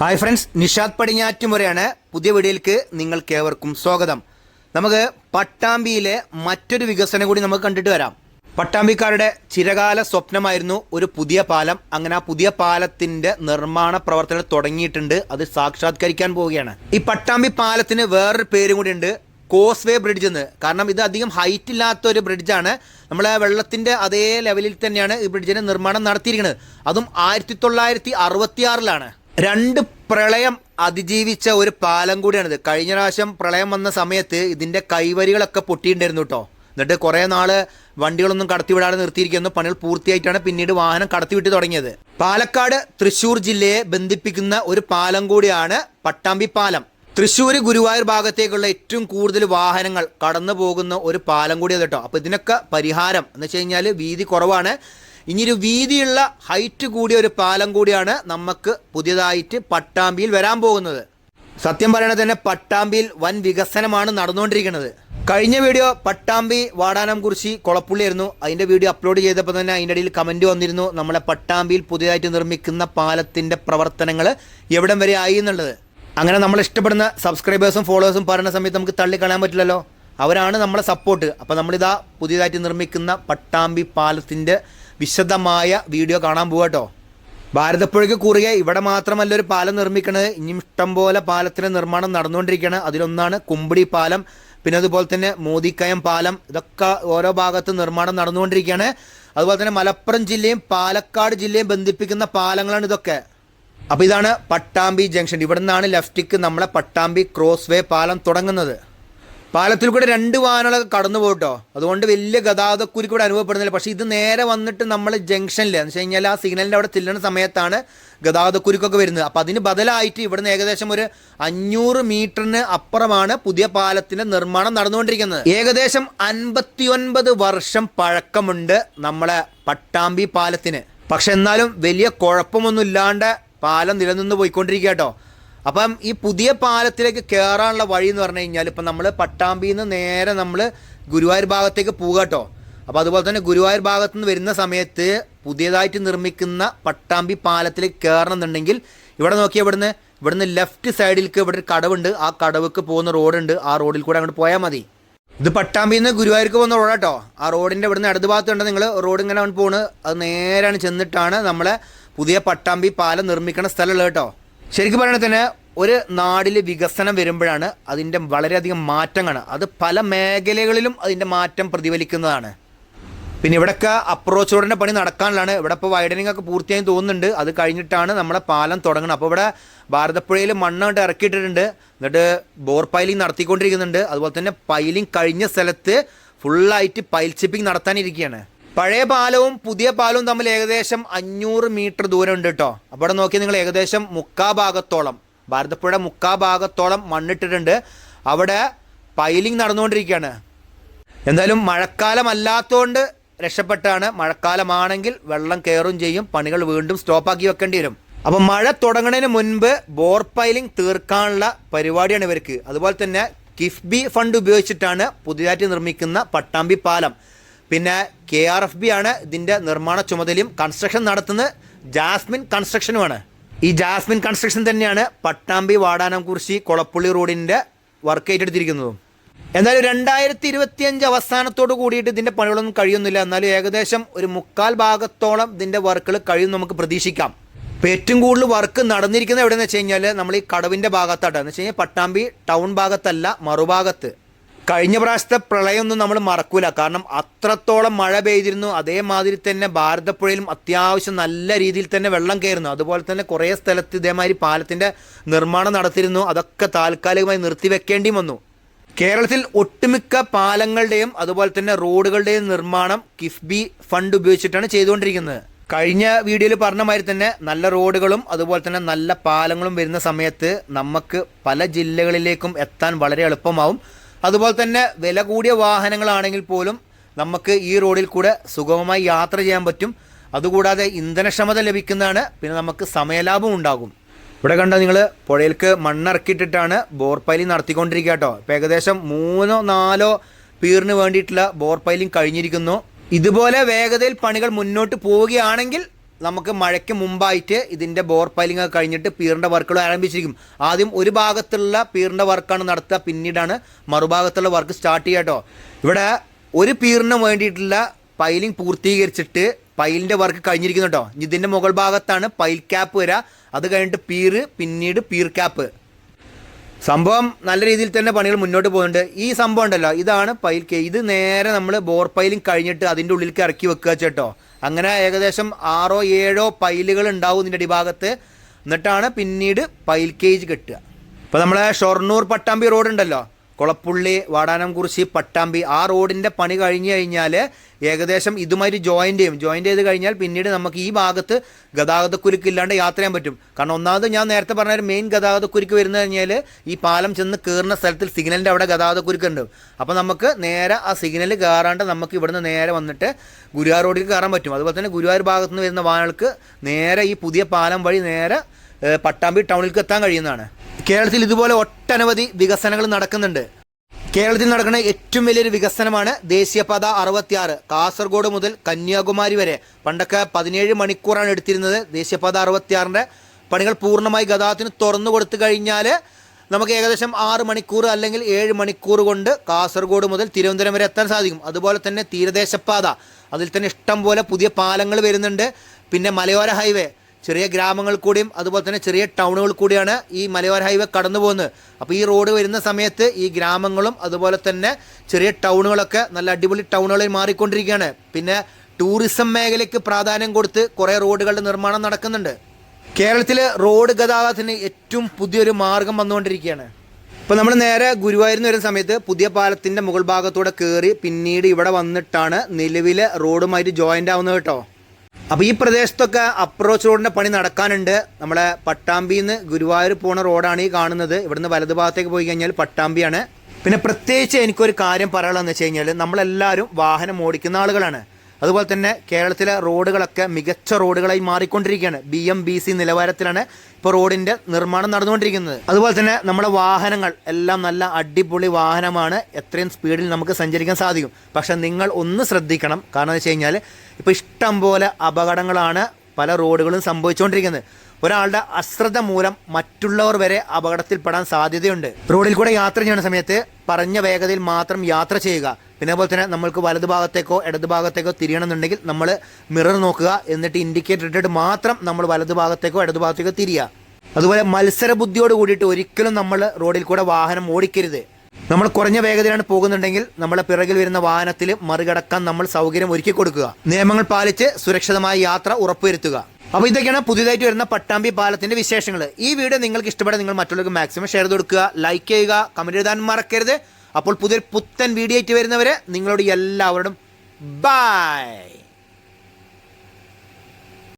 Hi friends Nishad പടിഞ്ഞാറ്റുമുറയാണ് പുതിയ വീഡിയോയിലേക്ക് നിങ്ങൾക്ക് ഏവർക്കും സ്വാഗതം. നമുക്ക് പട്ടാമ്പിയിലെ മറ്റൊരു വികസനം കൂടി നമുക്ക് കണ്ടിട്ട് വരാം. പട്ടാമ്പിക്കാരുടെ ചിരകാല സ്വപ്നമായിരുന്നു ഒരു പുതിയ പാലം. അങ്ങനെ ആ പുതിയ പാലത്തിന്റെ നിർമ്മാണ പ്രവർത്തനം തുടങ്ങിയിട്ടുണ്ട്. അത് സാക്ഷാത്കരിക്കാൻ പോവുകയാണ്. ഈ പട്ടാമ്പി പാലത്തിന് വേറൊരു പേരും കൂടി ഉണ്ട് കോസ്വേ ബ്രിഡ്ജ് എന്ന്. കാരണം ഇത് അധികം ഹൈറ്റ് ഇല്ലാത്ത ഒരു ബ്രിഡ്ജാണ്. നമ്മളെ വെള്ളത്തിന്റെ അതേ ലെവലിൽ തന്നെയാണ് ഈ ബ്രിഡ്ജിന്റെ നിർമ്മാണം നടത്തിയിരിക്കുന്നത്. അതും ആയിരത്തി തൊള്ളായിരത്തി അറുപത്തി ആറിലാണ് രണ്ട് പ്രളയം അതിജീവിച്ച ഒരു പാലം കൂടിയാണിത്. കഴിഞ്ഞ പ്രാവശ്യം പ്രളയം വന്ന സമയത്ത് ഇതിന്റെ കൈവരികളൊക്കെ പൊട്ടിയിട്ടുണ്ടായിരുന്നു കേട്ടോ എന്നിട്ട് കുറേ നാൾ വണ്ടികളൊന്നും കടത്തിവിടാതെ നിർത്തിയിരിക്കുന്നു. പണികൾ പൂർത്തിയായിട്ടാണ് പിന്നീട് വാഹനം കടത്തിവിട്ട് തുടങ്ങിയത്. പാലക്കാട് തൃശൂർ ജില്ലയെ ബന്ധിപ്പിക്കുന്ന ഒരു പാലം കൂടിയാണ് പട്ടാമ്പി പാലം. തൃശ്ശൂർ ഗുരുവായൂർ ഭാഗത്തേക്കുള്ള ഏറ്റവും കൂടുതൽ വാഹനങ്ങൾ കടന്നു പോകുന്ന ഒരു പാലം കൂടിയത് കേട്ടോ അപ്പോൾ ഇതിനൊക്കെ പരിഹാരം എന്ന് വെച്ച് കഴിഞ്ഞാൽ വീതി കുറവാണ്. ഇനിയൊരു വീതിയുള്ള ഹൈറ്റ് കൂടിയ ഒരു പാലം കൂടിയാണ് നമുക്ക് പുതിയതായിട്ട് പട്ടാമ്പിയിൽ വരാൻ പോകുന്നത്. സത്യം പറയണത് തന്നെ പട്ടാമ്പിയിൽ വൻ വികസനമാണ് നടന്നുകൊണ്ടിരിക്കുന്നത്. കഴിഞ്ഞ വീഡിയോ പട്ടാമ്പി വാടാനം കുറിച്ച് കൊളപ്പുള്ളിയായിരുന്നു അതിന്റെ വീഡിയോ അപ്ലോഡ് ചെയ്തപ്പോൾ തന്നെ അതിന്റെ ഇടയിൽ കമന്റ് വന്നിരുന്നു. നമ്മളെ പട്ടാമ്പിയിൽ പുതിയതായിട്ട് നിർമ്മിക്കുന്ന പാലത്തിന്റെ പ്രവർത്തനങ്ങൾ എവിടം വരെ ആയി എന്നുള്ളത്. അങ്ങനെ നമ്മൾ ഇഷ്ടപ്പെടുന്ന സബ്സ്ക്രൈബേഴ്സും ഫോളോവേഴ്സും പറയുന്ന സമയത്ത് നമുക്ക് തള്ളിക്കളയാൻ പറ്റില്ലല്ലോ. അവരാണ് നമ്മളെ സപ്പോർട്ട്. അപ്പോൾ നമ്മളിതാ പുതിയതായിട്ട് നിർമ്മിക്കുന്ന പട്ടാമ്പി പാലത്തിന്റെ വിശദമായ വീഡിയോ കാണാൻ പോവാട്ടോ ഭാരതപ്പുഴയ്ക്ക് കുറുകെ ഇവിടെ മാത്രമല്ല ഒരു പാലം നിർമ്മിക്കുന്നത് ഇനിയും ഇഷ്ടംപോലെ പാലത്തിന്റെ നിർമ്മാണം നടന്നുകൊണ്ടിരിക്കുകയാണ്. അതിലൊന്നാണ് കുമ്പിടി പാലം പിന്നെ അതുപോലെ തന്നെ മോദിക്കയം പാലം. ഇതൊക്കെ ഓരോ ഭാഗത്തും നിർമ്മാണം നടന്നുകൊണ്ടിരിക്കുകയാണ്. അതുപോലെ തന്നെ മലപ്പുറം ജില്ലയും പാലക്കാട് ജില്ലയും ബന്ധിപ്പിക്കുന്ന പാലങ്ങളാണ് ഇതൊക്കെ. അപ്പോൾ ഇതാണ് പട്ടാമ്പി ജംഗ്ഷൻ. ഇവിടെ നിന്നാണ് ലെഫ്റ്റിക്ക് നമ്മളെ പട്ടാമ്പി ക്രോസ് വേ പാലം തുടങ്ങുന്നത്. പാലത്തിൽ കൂടെ രണ്ട് വാഹനങ്ങൾ കടന്നു പോകട്ടോ അതുകൊണ്ട് വലിയ ഗതാഗതക്കുരുക്ക് ഇവിടെ അനുഭവപ്പെടുന്നില്ല. പക്ഷേ ഇത് നേരെ വന്നിട്ട് നമ്മൾ ജംഗ്ഷനിൽ എന്ന് വെച്ച് കഴിഞ്ഞാൽ ആ സിഗ്നലിന്റെ അവിടെ ചെല്ലുന്ന സമയത്താണ് ഗതാഗതക്കുരുക്കൊക്കെ വരുന്നത്. അപ്പോൾ അതിന് ബദലായിട്ട് ഇവിടുന്ന് ഏകദേശം ഒരു അഞ്ഞൂറ് മീറ്ററിന് അപ്പുറമാണ് പുതിയ പാലത്തിന്റെ നിർമ്മാണം നടന്നുകൊണ്ടിരിക്കുന്നത്. ഏകദേശം അൻപത്തിയൊൻപത് വർഷം പഴക്കമുണ്ട് നമ്മളെ പട്ടാമ്പി പാലത്തിന്. പക്ഷെ എന്നാലും വലിയ കുഴപ്പമൊന്നും ഇല്ലാണ്ട് പാലം നിലനിന്ന് പോയിക്കൊണ്ടിരിക്കുക കേട്ടോ അപ്പം ഈ പുതിയ പാലത്തിലേക്ക് കയറാനുള്ള വഴി എന്ന് പറഞ്ഞു കഴിഞ്ഞാൽ ഇപ്പം നമ്മൾ പട്ടാമ്പിയിൽ നിന്ന് നേരെ നമ്മൾ ഗുരുവായൂർ ഭാഗത്തേക്ക് പോകുക കേട്ടോ. അപ്പോൾ അതുപോലെ തന്നെ ഗുരുവായൂർ ഭാഗത്ത് നിന്ന് വരുന്ന സമയത്ത് പുതിയതായിട്ട് നിർമ്മിക്കുന്ന പട്ടാമ്പി പാലത്തിലേക്ക് കയറണം എന്നുണ്ടെങ്കിൽ ഇവിടെ നോക്കിയാൽ ഇവിടുന്ന് ഇവിടുന്ന് ലെഫ്റ്റ് സൈഡിലേക്ക് ഇവിടെ ഒരു കടവുണ്ട്. ആ കടവുക്ക് പോകുന്ന റോഡുണ്ട്. ആ റോഡിൽ കൂടെ അങ്ങോട്ട് പോയാൽ മതി. ഇത് പട്ടാമ്പിയിൽ നിന്ന് ഗുരുവായൂർക്ക് പോകുന്ന റോഡാട്ടോ ആ റോഡിന്റെ ഇവിടുന്ന് ഇടത് ഭാഗത്തുണ്ട് നിങ്ങൾ റോഡ് ഇങ്ങനെ പോകുന്നത് അത് നേരാണ് ചെന്നിട്ടാണ് നമ്മളെ പുതിയ പട്ടാമ്പി പാലം നിർമ്മിക്കണ സ്ഥലമുള്ളത് കേട്ടോ. ശരിക്കും പറയണത് തന്നെ ഒരു നാടിൽ വികസനം വരുമ്പോഴാണ് അതിന്റെ വളരെയധികം മാറ്റങ്ങളാണ് അത് പല മേഖലകളിലും അതിന്റെ മാറ്റം പ്രതിഫലിക്കുന്നതാണ്. പിന്നെ ഇവിടെയൊക്കെ അപ്രോച്ച് റോഡിന്റെ പണി നടക്കാനുള്ളതാണ്. ഇവിടെ ഇപ്പോൾ വൈഡനിങ് ഒക്കെ പൂർത്തിയായി തോന്നുന്നുണ്ട്. അത് കഴിഞ്ഞിട്ടാണ് നമ്മുടെ പാലം തുടങ്ങുന്നത് അപ്പോൾ ഇവിടെ ഭാരതപ്പുഴയിൽ മണ്ണ് കൊണ്ട് ഇറക്കിയിട്ടിട്ടുണ്ട്. എന്നിട്ട് ബോർ പൈലിംഗ് നടത്തിക്കൊണ്ടിരിക്കുന്നുണ്ട്. അതുപോലെ തന്നെ പൈലിംഗ് കഴിഞ്ഞ സ്ഥലത്ത് ഫുള്ളായിട്ട് പൈൽ ചിപ്പിംഗ് നടത്താനിരിക്കുകയാണ്. പഴയ പാലവും പുതിയ പാലവും തമ്മിൽ ഏകദേശം അഞ്ഞൂറ് മീറ്റർ ദൂരം ഉണ്ട് കേട്ടോ അവിടെ നോക്കി നിങ്ങൾ ഏകദേശം മുക്കാ ഭാഗത്തോളം ഭാരതപ്പുഴ മുക്കാ ഭാഗത്തോളം മണ്ണിട്ടിട്ടുണ്ട്. അവിടെ പൈലിംഗ് നടന്നുകൊണ്ടിരിക്കുകയാണ്. എന്തായാലും മഴക്കാലമല്ലാത്തതുകൊണ്ട് രക്ഷപ്പെട്ടാണ്. മഴക്കാലമാണെങ്കിൽ വെള്ളം കയറും ചെയ്യും പണികൾ വീണ്ടും സ്റ്റോപ്പാക്കി വെക്കേണ്ടി വരും. അപ്പം മഴ തുടങ്ങുന്നതിന് മുൻപ് ബോർ പൈലിംഗ് തീർക്കാനുള്ള പരിപാടിയാണ് ഇവർക്ക്. അതുപോലെ തന്നെ കിഫ്ബി ഫണ്ട് ഉപയോഗിച്ചിട്ടാണ് പുതിയതായിട്ട് നിർമ്മിക്കുന്ന പട്ടാമ്പി പാലം. പിന്നെ കെ ആർ എഫ് ബി ആണ് ഇതിന്റെ നിർമ്മാണ ചുമതലയും. കൺസ്ട്രക്ഷൻ നടത്തുന്നത് ജാസ്മിൻ കൺസ്ട്രക്ഷനുമാണ് ഈ ജാസ്മിൻ കൺസ്ട്രക്ഷൻ തന്നെയാണ് പട്ടാമ്പി വാടാനം വാടാനംകുറിശി കൊളപ്പുള്ളി റോഡിന്റെ വർക്ക് ഏറ്റെടുത്തിരിക്കുന്നതും. എന്നാലും രണ്ടായിരത്തി ഇരുപത്തിയഞ്ച് അവസാനത്തോട് കൂടിയിട്ട് ഇതിന്റെ പണികളൊന്നും കഴിയുന്നില്ല. എന്നാലും ഏകദേശം ഒരു മുക്കാൽ ഭാഗത്തോളം ഇതിന്റെ വർക്കുകൾ കഴിയും നമുക്ക് പ്രതീക്ഷിക്കാം. ഇപ്പോൾ ഏറ്റവും കൂടുതൽ വർക്ക് നടന്നിരിക്കുന്നത് എവിടെയെന്ന് വെച്ച് കഴിഞ്ഞാൽ നമ്മൾ ഈ കടവിന്റെ ഭാഗത്തായിട്ടാണ്. എന്ന് വെച്ച് കഴിഞ്ഞാൽ പട്ടാമ്പി ടൗൺ ഭാഗത്തല്ല മറുഭാഗത്ത്. കഴിഞ്ഞ പ്രാവശ്യത്തെ പ്രളയമൊന്നും നമ്മൾ മറക്കൂല. കാരണം അത്രത്തോളം മഴ പെയ്തിരുന്നു. അതേമാതിരി തന്നെ ഭാരതപ്പുഴയിലും അത്യാവശ്യം നല്ല രീതിയിൽ തന്നെ വെള്ളം കയറുന്നു. അതുപോലെ തന്നെ കുറേ സ്ഥലത്ത് ഇതേമാതിരി പാലത്തിന്റെ നിർമ്മാണം നടത്തിയിരുന്നു. അതൊക്കെ താൽക്കാലികമായി നിർത്തിവെക്കേണ്ടി വന്നു. കേരളത്തിൽ ഒട്ടുമിക്ക പാലങ്ങളുടെയും അതുപോലെ തന്നെ റോഡുകളുടെയും നിർമ്മാണം കിഫ്ബി ഫണ്ട് ഉപയോഗിച്ചിട്ടാണ് ചെയ്തുകൊണ്ടിരിക്കുന്നത്. കഴിഞ്ഞ വീഡിയോയിൽ പറഞ്ഞ മാതിരി തന്നെ നല്ല റോഡുകളും അതുപോലെ തന്നെ നല്ല പാലങ്ങളും വരുന്ന സമയത്ത് നമുക്ക് പല ജില്ലകളിലേക്കും എത്താൻ വളരെ എളുപ്പമാവും. അതുപോലെ തന്നെ വില കൂടിയ വാഹനങ്ങളാണെങ്കിൽ പോലും നമുക്ക് ഈ റോഡിൽ കൂടെ സുഗമമായി യാത്ര ചെയ്യാൻ പറ്റും. അതുകൂടാതെ ഇന്ധനക്ഷമത ലഭിക്കുന്നതാണ് പിന്നെ നമുക്ക് സമയലാഭം ഉണ്ടാകും. ഇവിടെ കണ്ട നിങ്ങൾ പുഴയിലേക്ക് മണ്ണിറക്കിയിട്ടിട്ടാണ് ബോർ പൈലിംഗ് നടത്തിക്കൊണ്ടിരിക്കുക കേട്ടോ. ഇപ്പം ഏകദേശം മൂന്നോ നാലോ പീറിന് വേണ്ടിയിട്ടുള്ള ബോർ പൈലിംഗ് കഴിഞ്ഞിരിക്കുന്നു. ഇതുപോലെ വേഗതയിൽ പണികൾ മുന്നോട്ട് പോവുകയാണെങ്കിൽ നമുക്ക് മഴയ്ക്ക് മുമ്പായിട്ട് ഇതിന്റെ ബോർ പൈലിംഗ് ഒക്കെ കഴിഞ്ഞിട്ട് പീറിന്റെ വർക്കുകൾ ആരംഭിച്ചിരിക്കും. ആദ്യം ഒരു ഭാഗത്തുള്ള പീറിന്റെ വർക്കാണ് നടത്തുക. പിന്നീടാണ് മറുഭാഗത്തുള്ള വർക്ക് സ്റ്റാർട്ട് ചെയ്യുക കേട്ടോ ഇവിടെ ഒരു പീറിന് വേണ്ടിയിട്ടുള്ള പൈലിംഗ് പൂർത്തീകരിച്ചിട്ട് പൈലിന്റെ വർക്ക് കഴിഞ്ഞിരിക്കുന്നു കേട്ടോ ഇതിന്റെ മുകൾ ഭാഗത്താണ് പൈൽ ക്യാപ്പ് വരിക. അത് കഴിഞ്ഞിട്ട് പീറ് പിന്നീട് പീർ ക്യാപ്പ് സംഭവം നല്ല രീതിയിൽ തന്നെ പണികൾ മുന്നോട്ട് പോകുന്നുണ്ട്. ഈ സംഭവം ഉണ്ടല്ലോ. ഇതാണ് പൈൽ ഇത് നേരെ നമ്മൾ ബോർ പൈലിംഗ് കഴിഞ്ഞിട്ട് അതിന്റെ ഉള്ളിലേക്ക് ഇറക്കി വെക്കുക ചേട്ടോ അങ്ങനെ ഏകദേശം ആറോ ഏഴോ പൈലുകൾ ഉണ്ടാവും ഇതിന്റെ അടിഭാഗത്ത്. എന്നിട്ടാണ് പിന്നീട് പൈൽ കേജ് കെട്ടുക. ഇപ്പോൾ നമ്മളെ ഷൊർണൂർ പട്ടാമ്പി റോഡ് ഉണ്ടല്ലോ കുളപ്പുള്ളി വാടാനംകുറിശി പട്ടാമ്പി ആ റോഡിന്റെ പണി കഴിഞ്ഞു കഴിഞ്ഞാൽ ഏകദേശം ഇതുമായിട്ട് ജോയിന്റ് ചെയ്യും. ജോയിന്റ് ചെയ്ത് കഴിഞ്ഞാൽ പിന്നീട് നമുക്ക് ഈ ഭാഗത്ത് ഗതാഗതക്കുരുക്ക് ഇല്ലാണ്ട് യാത്ര ചെയ്യാൻ പറ്റും. കാരണം ഒന്നാമത് ഞാൻ നേരത്തെ പറഞ്ഞ ഒരു മെയിൻ ഗതാഗതക്കുരുക്ക് വരുന്നത് കഴിഞ്ഞാൽ ഈ പാലം ചെന്ന് കയറുന്ന സ്ഥലത്തിൽ സിഗ്നലിന്റെ അവിടെ ഗതാഗതക്കുരുക്ക് ഉണ്ട് അപ്പോൾ നമുക്ക് നേരെ ആ സിഗ്നൽ കയറാണ്ട് നമുക്ക് ഇവിടുന്ന് നേരെ വന്നിട്ട് ഗുരുവായൂർ റോഡിലേക്ക് കയറാൻ പറ്റും. അതുപോലെ തന്നെ ഗുരുവായൂർ ഭാഗത്തുനിന്ന് വരുന്ന വാഹനങ്ങൾക്ക് നേരെ ഈ പുതിയ പാലം വഴി നേരെ പട്ടാമ്പി ടൗണിലേക്ക് എത്താൻ കഴിയുന്നതാണ്. കേരളത്തിൽ ഇതുപോലെ ഒട്ടനവധി വികസനങ്ങൾ നടക്കുന്നുണ്ട്. കേരളത്തിൽ നടക്കുന്ന ഏറ്റവും വലിയൊരു വികസനമാണ് ദേശീയപാത അറുപത്തിയാറ് കാസർഗോഡ് മുതൽ കന്യാകുമാരി വരെ. പണ്ടൊക്കെ പതിനേഴ് മണിക്കൂറാണ് എടുത്തിരുന്നത് ദേശീയപാത അറുപത്തിയാറിന്റെ പണികൾ പൂർണമായി ഗതാഗതത്തിന് തുറന്നു കൊടുത്തു കഴിഞ്ഞാൽ നമുക്ക് ഏകദേശം ആറ് മണിക്കൂർ അല്ലെങ്കിൽ ഏഴ് മണിക്കൂർ കൊണ്ട് കാസർഗോഡ് മുതൽ തിരുവനന്തപുരം വരെ എത്താൻ സാധിക്കും. അതുപോലെ തന്നെ തീരദേശപാത. അതിൽ തന്നെ ഇഷ്ടം പോലെ പുതിയ പാലങ്ങൾ വരുന്നുണ്ട്. പിന്നെ മലയോര ഹൈവേ. ചെറിയ ഗ്രാമങ്ങൾ കൂടിയും അതുപോലെ തന്നെ ചെറിയ ടൗണുകൾ കൂടിയാണ് ഈ മലയോര ഹൈവേ കടന്നു പോകുന്നത്. അപ്പോൾ ഈ റോഡ് വരുന്ന സമയത്ത് ഈ ഗ്രാമങ്ങളും അതുപോലെ തന്നെ ചെറിയ ടൗണുകളൊക്കെ നല്ല അടിപൊളി ടൗണുകളിൽ മാറിക്കൊണ്ടിരിക്കുകയാണ്. പിന്നെ ടൂറിസം മേഖലയ്ക്ക് പ്രാധാന്യം കൊടുത്ത് കുറേ റോഡുകളുടെ നിർമ്മാണം നടക്കുന്നുണ്ട്. കേരളത്തിലെ റോഡ് ഗതാഗതത്തിന് ഏറ്റവും പുതിയൊരു മാർഗം വന്നുകൊണ്ടിരിക്കുകയാണ്. ഇപ്പോൾ നമ്മൾ നേരെ ഗുരുവായൂരിൽ നിന്ന് വരുന്ന സമയത്ത് പുതിയ പാലത്തിന്റെ മുകൾ ഭാഗത്തൂടെ കയറി പിന്നീട് ഇവിടെ വന്നിട്ടാണ് നിലവിലെ റോഡുമായിട്ട് ജോയിന്റ് ആവുന്നത് കേട്ടോ. അപ്പോൾ ഈ പ്രദേശത്തൊക്കെ അപ്രോച്ച് റോഡിന്റെ പണി നടക്കാനുണ്ട്. നമ്മളെ പട്ടാമ്പിയിൽ നിന്ന് ഗുരുവായൂർ പോണ റോഡാണ് ഈ കാണുന്നത്. ഇവിടുന്ന് വലതു ഭാഗത്തേക്ക് പോയി കഴിഞ്ഞാൽ പട്ടാമ്പിയാണ്. പിന്നെ പ്രത്യേകിച്ച് എനിക്കൊരു കാര്യം പറയാനുള്ളതെന്ന് വെച്ച് കഴിഞ്ഞാൽ നമ്മളെല്ലാവരും വാഹനം ഓടിക്കുന്ന ആളുകളാണ്. അതുപോലെ തന്നെ കേരളത്തിലെ റോഡുകളൊക്കെ മികച്ച റോഡുകളായി മാറിക്കൊണ്ടിരിക്കുകയാണ്. ബി എം ബി സി നിലവാരത്തിലാണ് ഇപ്പോൾ റോഡിന്റെ നിർമ്മാണം നടന്നുകൊണ്ടിരിക്കുന്നത്. അതുപോലെ തന്നെ നമ്മുടെ വാഹനങ്ങൾ എല്ലാം നല്ല അടിപൊളി വാഹനമാണ്. എത്രയും സ്പീഡിൽ നമുക്ക് സഞ്ചരിക്കാൻ സാധിക്കും. പക്ഷേ നിങ്ങൾ ഒന്ന് ശ്രദ്ധിക്കണം. കാരണം എന്ന് വെച്ച് കഴിഞ്ഞാൽ ഇപ്പോൾ ഇഷ്ടം പോലെ അപകടങ്ങളാണ് പല റോഡുകളും സംഭവിച്ചുകൊണ്ടിരിക്കുന്നത്. ഒരാളുടെ അശ്രദ്ധ മൂലം മറ്റുള്ളവർ വരെ അപകടത്തിൽപ്പെടാൻ സാധ്യതയുണ്ട്. റോഡിൽ കൂടെ യാത്ര ചെയ്യുന്ന സമയത്ത് പറഞ്ഞ വേഗതയിൽ മാത്രം യാത്ര ചെയ്യുക. പിന്നെ അതുപോലെ തന്നെ നമ്മൾക്ക് വലതുഭാഗത്തേക്കോ ഇടതുഭാഗത്തേക്കോ ഇടത് ഭാഗത്തേക്കോ തിരിയണമെന്നുണ്ടെങ്കിൽ നമ്മൾ മിറർ നോക്കുക എന്നിട്ട് ഇൻഡിക്കേറ്റർ ഇട്ടിട്ട് മാത്രം നമ്മൾ വലതുഭാഗത്തേക്കോ ഇടതുഭാഗത്തേക്കോ ഇടതു ഭാഗത്തേക്കോ തിരിയുക. അതുപോലെ മത്സര ബുദ്ധിയോട് കൂടിയിട്ട് ഒരിക്കലും നമ്മൾ റോഡിൽ കൂടെ വാഹനം ഓടിക്കരുത്. നമ്മൾ കുറഞ്ഞ വേഗതയിലാണ് പോകുന്നുണ്ടെങ്കിൽ നമ്മളെ പിറകിൽ വരുന്ന വാഹനത്തിൽ മറികടക്കാൻ നമ്മൾ സൗകര്യം ഒരുക്കി കൊടുക്കുക. നിയമങ്ങൾ പാലിച്ച് സുരക്ഷിതമായ യാത്ര ഉറപ്പുവരുത്തുക. അപ്പോൾ ഇതൊക്കെയാണ് പുതിയതായിട്ട് വരുന്ന പട്ടാമ്പി പാലത്തിന്റെ വിശേഷങ്ങൾ ഈ വീഡിയോ നിങ്ങൾക്ക് ഇഷ്ടപ്പെടാൻ നിങ്ങൾ മറ്റുള്ളവർക്ക് മാക്സിമം ഷെയർ കൊടുക്കുക ലൈക്ക് ചെയ്യുക കമന്റ് എഴുതാൻ മറക്കരുത്. അപ്പോൾ പുതിയൊരു പുത്തൻ വീഡിയോ ആയിട്ട് വരുന്നവരെ നിങ്ങളോട് എല്ലാവരോടും ബൈ